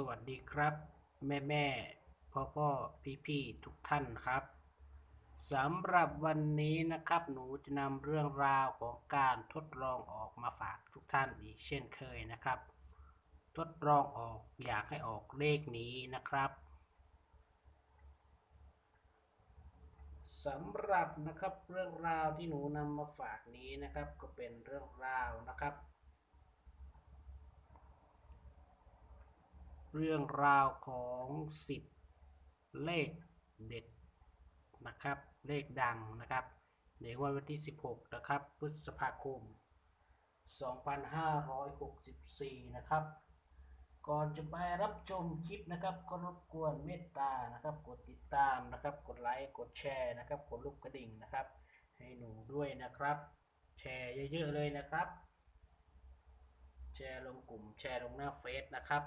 สวัสดีครับ แม่แม่พ่อพ่อพี่พี่ทุกท่านครับสำหรับวันนี้นะครับ หนูจะนำเรื่องราวของการทดลองออกมาฝากทุกท่านอีกเช่นเคยนะครับ ทดลองออกอยากให้ออกเลขนี้นะครับสำหรับนะครับเรื่องราวที่หนูนำมาฝากนี้นะครับ ก็เป็นเรื่องราวนะครับ เรื่องราวของ 10 เลขเด็ดนะครับ เลขดังนะครับในวันวันที่ 16 นะครับ พฤษภาคม 2564 นะครับ ก่อนจะไปรับชมคลิปนะครับก็รบกวนเมตตานะครับ กดติดตามนะครับ กดไลค์ กดแชร์นะครับ กดรูปกระดิ่งนะครับ ให้หนูด้วยนะครับ แชร์เยอะๆเลยนะครับ แชร์ลงกลุ่มแชร์ลงหน้าเฟซนะครับ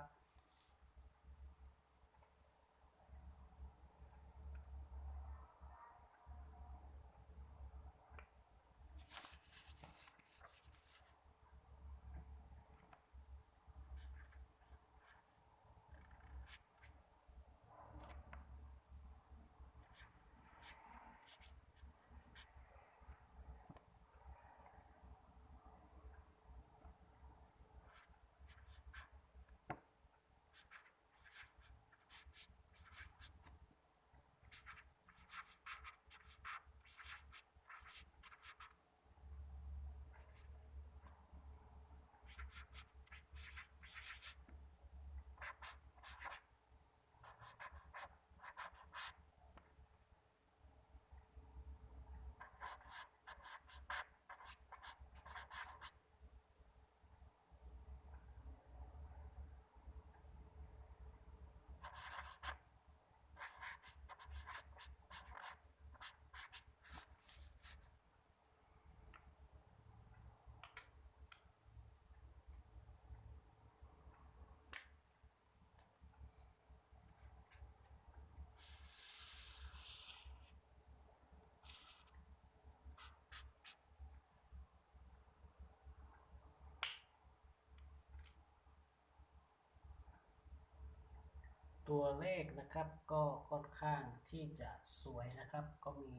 ตัวเลขนะครับก็ค่อนข้างที่จะสวยนะครับ ก็มี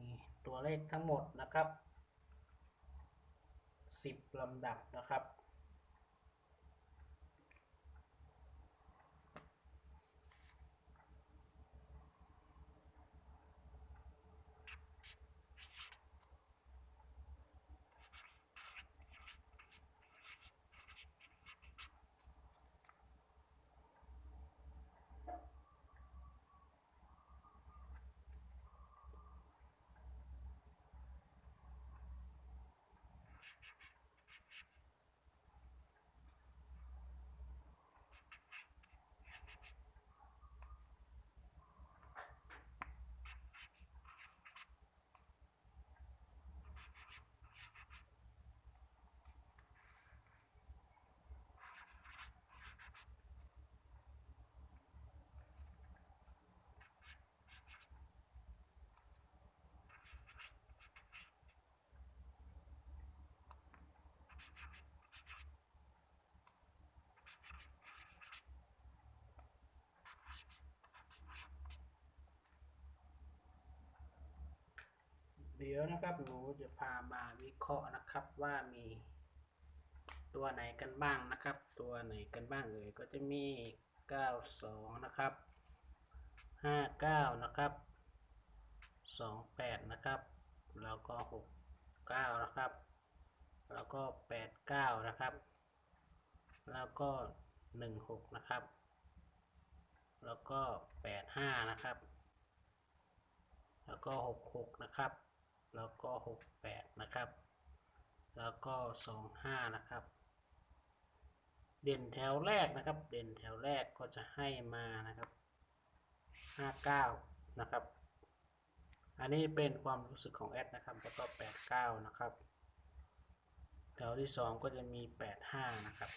ตัวเลขทั้งหมดนะครับ 10ลำดับนะครับ เดี๋ยวนะครับหนูจะพามาวิเคราะห์นะครับว่ามีตัวไหนกันบ้างนะครับ ตัวไหนกันบ้างเอ่ยก็จะมี 92 นะครับ 59 นะครับ 28 นะครับ แล้วก็ 69 นะครับ แล้วก็ 89 นะครับ แล้วก็ 16 นะครับ แล้วก็ 85 นะครับ แล้วก็ 66 นะครับ แล้วก็ 68 นะครับ แล้วก็ 25 นะครับ เด่นแถวแรกนะครับ เด่นแถวแรกก็จะให้มานะครับ 59 นะครับ อันนี้เป็นความรู้สึกของแอดนะครับ แล้วก็ 89 นะครับ แถวที่2ก็จะมี85นะครับ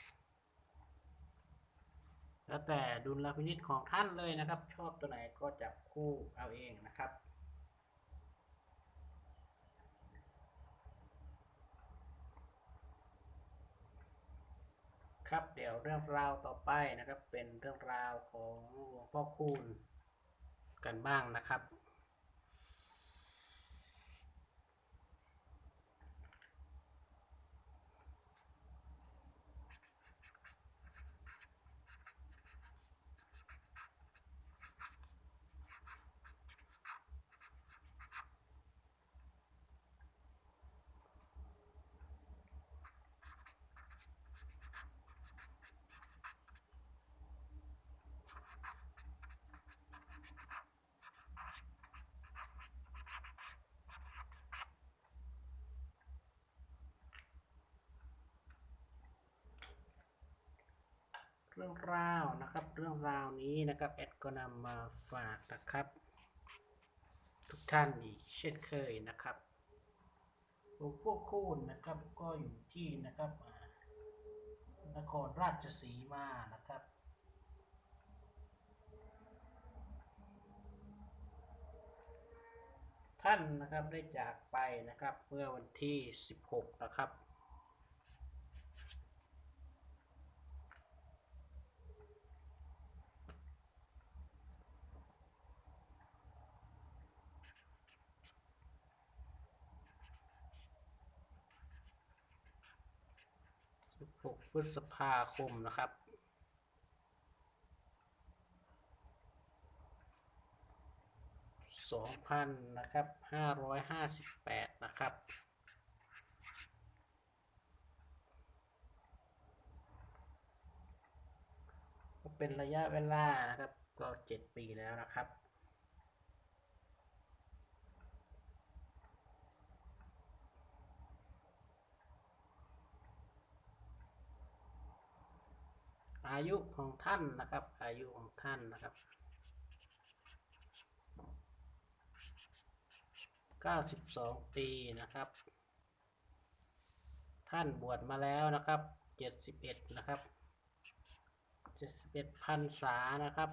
แล้วแต่ดุลพินิจของท่านเลยนะครับ ชอบตัวไหนก็จับคู่เอาเองนะครับครับเดี๋ยวเรื่องราวต่อไปนะครับเป็นเรื่องราวของหลวงพ่อคูณกันบ้างนะครับ รื่องราวนะครับ เรื่องราวนี้นะครับแอดก็นำมาฝากนะครับ ทุกท่านอีกเช่นเคยนะครับหลวงพ่อคูณนะครับก็อยู่ที่นะครับนครราชสีมานะครับท่านนะครับได้จากไปนะครับเมื่อวันที่ 16 นะครับ 6พฤษภาคมนะครับ2,000นนะครับ558นะครับก็เป็นระยะเวลานะครับ ก็7ปีแล้วนะครับ อายุของท่านนะครับ อายุของท่านนะครับ 92 ปีนะครับ ท่านบวชมาแล้วนะครับ 71 นะครับ 71พรรษานะครับ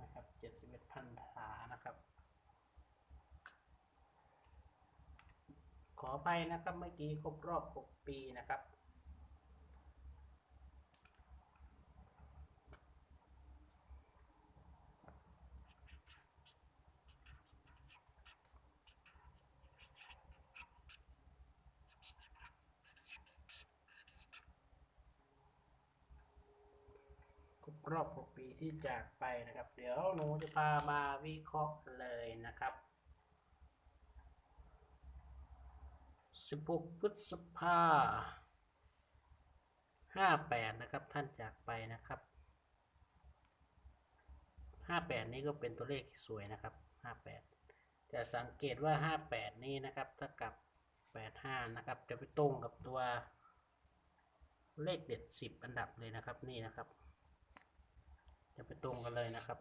นะครับ 71พรรษานะครับ ข อไปนะครับเมื่อกี้ครบรอบ 6 ปีนะครับ ครบรอบ 6 ปีที่จากไปนะครับ เดี๋ยวหนูจะพามาวิเคราะห์เลยนะครับ 16 พฤษภา58นะครับท่านจากไปนะครับ58นี้ก็เป็นตัวเลขที่สวยนะครับ58แต่สังเกตว่า58นี้นะครับถ้ากับ85นะครับ จะไปตรงกับตัวเลขเด็ด10อันดับเลยนะครับนี่นะครับ จะไปตรงกันเลยนะครับ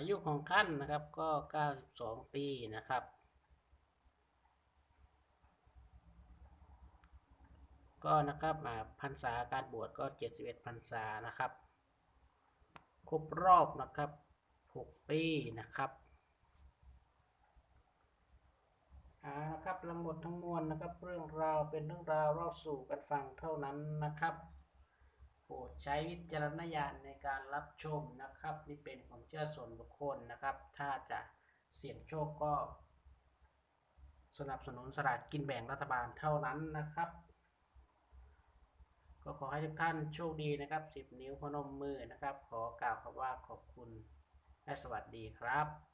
อายุของท่านนะครับก็ 92 ปีนะครับ ก็นะครับพรรษาการบวชก็ 71พรรษานะครับ ครบรอบนะครับ 6 ปีนะครับอานะครับทั้งหมดทั้งมวลนะครับ เรื่องราวเป็นเรื่องราวเล่าสู่กันฟังเท่านั้นนะครับ โปรดใช้วิจารณญาณในการรับชมนะครับ นี่เป็นความเชื่อส่วนบุคคลนะครับ ถ้าจะเสี่ยงโชคก็ สนับสนุนสลากกินแบ่งรัฐบาลเท่านั้นนะครับ ก็ขอให้ทุกท่านโชคดีนะครับ 10 นิ้วพนมมือนะครับ ขอกล่าวคำว่าขอบคุณและสวัสดีครับ